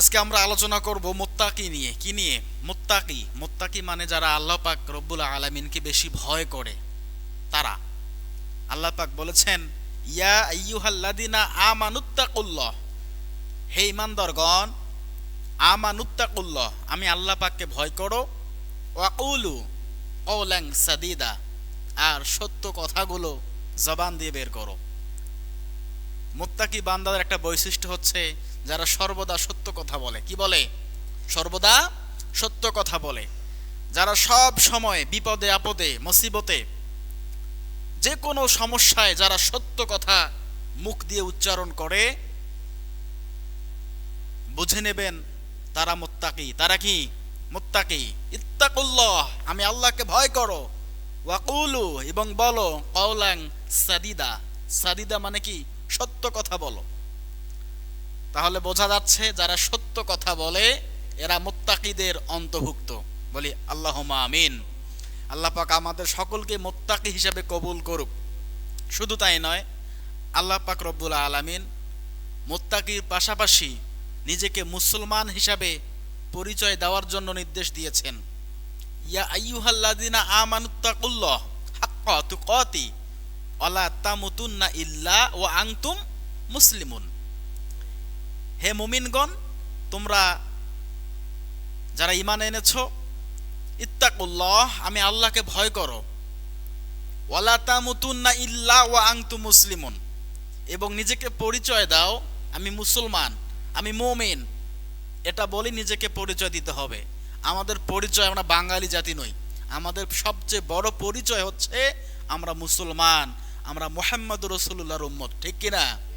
আজকে আমরা আলোচনা করব মোত্তাকি নিয়ে। কি নিয়ে? মোত্তাকি। মোত্তাকি মানে যারা আল্লাহ পাক রব্বুল আলমিনকে বেশি ভয় করে। তারা। আল্লাহ পাক বলেছেন, ইয়া আইয়ুহাল্লাদিনা আমানুত্তাকুল্লাহ। হে ইমানদারগণ আমানুত্তাকুল্লাহ। আমি আল্লাহ পাককে ভয় করো। ওয়াকুলু কৌলাং সাদিদা। আর সত্য কথাগুলো জবান দিয়ে বের করো। মোত্তাকি বান্দাদের একটা বৈশিষ্ট্য হচ্ছে যারা সর্বদা সত্য কথা বলে। কি বলে? সর্বদা সত্য কথা বলে। যারা সব সময় বিপদে, আপদে, মুসিবতে যে কোনো সমস্যায় যারা সত্য কথা মুখ দিয়ে উচ্চারণ করে, বুঝে নেবেন তারা মোত্তাকি। তারা কি? মোত্তাকি। ইত্তাকুল্লাহ, আমি আল্লাহকে ভয় করো। ওয়াকুলু, এবং বলো কৌলাং সাদিদা। সাদিদা মানে কি? সত্য কথা বলো। তাহলে বোঝা যাচ্ছে যারা সত্য কথা বলে, এরা মোত্তাকিদের অন্তর্ভুক্ত। বলি আল্লাহ আমিন। আল্লাহ পাক আমাদের সকলকে মোত্তাকি হিসাবে কবুল করুক। শুধু তাই নয়, আল্লাহ পাক রব্বুল আলামিন মোত্তাকির পাশাপাশি নিজেকে মুসলমান হিসাবে পরিচয় দেওয়ার জন্য নির্দেশ দিয়েছেন। ইয়া আইয়ুহাল্লাযিনা আমানুত্তাকুল্লাহ হাক্কা তুকাতি, ওয়ালা তামুতুন্না ইল্লা ওয়া আনতুম মুসলিমুন। হে মুমিনগণ, তোমরা যারা ঈমান এনেছ, ইত্তাকুল্লাহ, আমি আল্লাহকে ভয় করো। ওয়ালা তামুতুন্না ইল্লা ওয়া আনতুম মুসলিমুন। এবং নিজেকে পরিচয় দাও, আমি মুসলমান, আমি মুমিন। এটা বলে নিজেকে পরিচয় দিতে হবে। আমাদের পরিচয় আমরা বাঙালি জাতি নই। আমাদের সবচেয়ে বড় পরিচয় হচ্ছে আমরা মুসলমান, আমরা মোহাম্মদ রসুল্লাহর উম্মত, ঠিক কিনা?